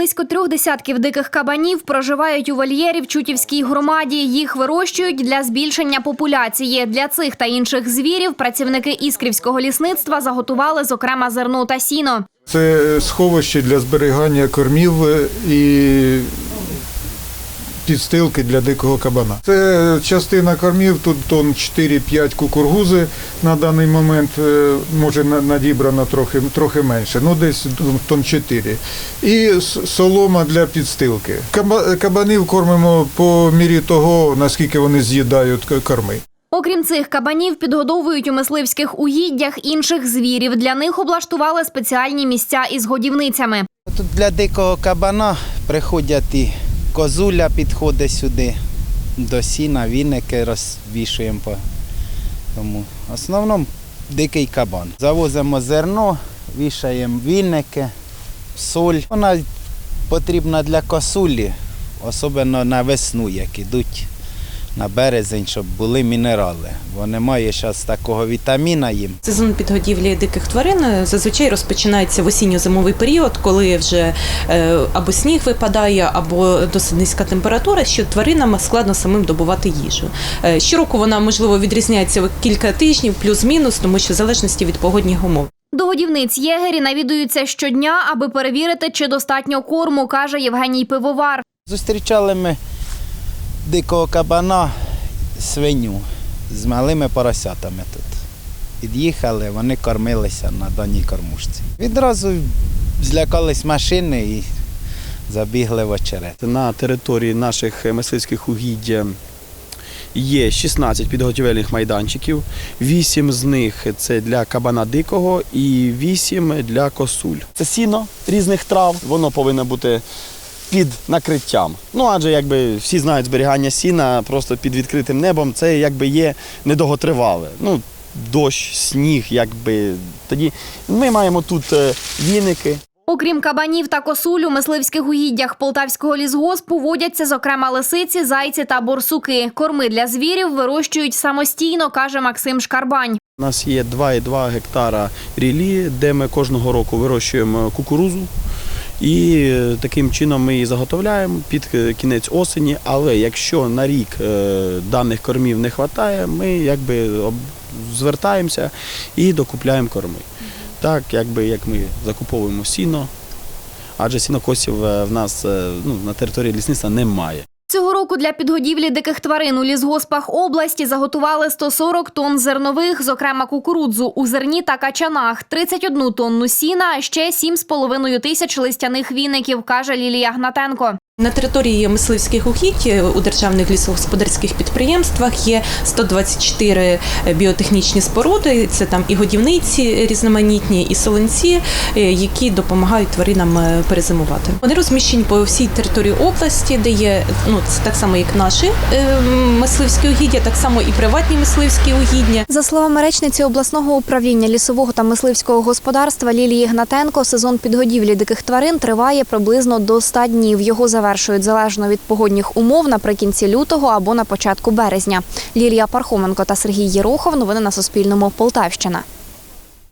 Близько трьох десятків диких кабанів проживають у вольєрі в Чутівській громаді. Їх вирощують для збільшення популяції. Для цих та інших звірів працівники іскрівського лісництва заготували зокрема зерно та сіно. Це сховище для зберігання кормів е, і підстилки для дикого кабана. Це частина кормів, тут тонн 4-5 кукургузи на даний момент, е, може надібрано трохи, трохи менше, ну десь тонн 4. І солома для підстилки. Кабанів кормимо по мірі того, наскільки вони з'їдають корми. Окрім цих кабанів, підгодовують у мисливських угіддях інших звірів. Для них облаштували спеціальні місця із годівницями. Тут для дикого кабана приходять і козуля підходить сюди, до сіна, віники розвішуємо. по- Тому в основному дикий кабан. Завозимо зерно, вішаємо віники, соль. Вона потрібна для косулі, особливо на весну, як ідуть на березень, щоб були мінерали. Бо немає зараз такого вітаміна їм. Сезон підгодівлі диких тварин е, зазвичай розпочинається в осінньо-зимовий період, коли вже е, або сніг випадає, або досить низька температура, що тваринам складно самим добувати їжу. Е, Щороку вона можливо відрізняється кілька тижнів, плюс-мінус, тому що в залежності від погодних умов. До годівниць єгері навідуються щодня, аби перевірити, чи достатньо корму, каже Євгеній Пивовар. Зустрічали ми дикого кабана, свиню з малими поросятами тут. Під'їхали, вони кормилися на даній кормушці. Відразу злякались машини і забігли в очерет. На території наших мисливських угідь є 16 підготівельних майданчиків. 8 з них це для кабана дикого і 8 для косуль. Це сіно різних трав, воно повинно бути під накриттям. Ну адже якби всі знають зберігання сіна просто під відкритим небом, це якби є недовготривале. Ну, дощ, сніг, якби тоді ми маємо тут е, віники. Окрім кабанів та косуль, у мисливських угіддях полтавського лісгоспу водяться, зокрема, лисиці, зайці та борсуки. Корми для звірів вирощують самостійно, каже Максим Шкарбань. У нас є 2,2 гектара рілі, де ми кожного року вирощуємо кукурузу. І е, таким чином ми її заготовляємо під е, кінець осені. Але якщо на рік е, даних кормів не вистачає, ми якби звертаємося і докупляємо корми. Так, якби як ми закуповуємо сіно, адже сінокосів в нас ну, на території лісництва немає. Цього року для підгодівлі диких тварин у лісгоспах області заготували 140 тонн зернових, зокрема кукурудзу у зерні та качанах, 31 тонну сіна, ще 7,5 тисяч листяних віників, каже Лілія Гнатенко. На території мисливських угідь е, у державних лісогосподарських підприємствах є 124 біотехнічні споруди. Це там і годівниці різноманітні, і солонці, е, які допомагають тваринам е, перезимувати. Вони розміщені по всій території області, де є ну це так само, як наші е, мисливські угіддя, так само і приватні мисливські угідня. За словами речниці обласного управління лісового та мисливського господарства Лілії Гнатенко, сезон підгодівлі диких тварин триває приблизно до 100 днів. Його завершують залежно від погодних умов наприкінці лютого або на початку березня. Лілія Пархоменко та Сергій Єрохов. Новини на Суспільному. Полтавщина.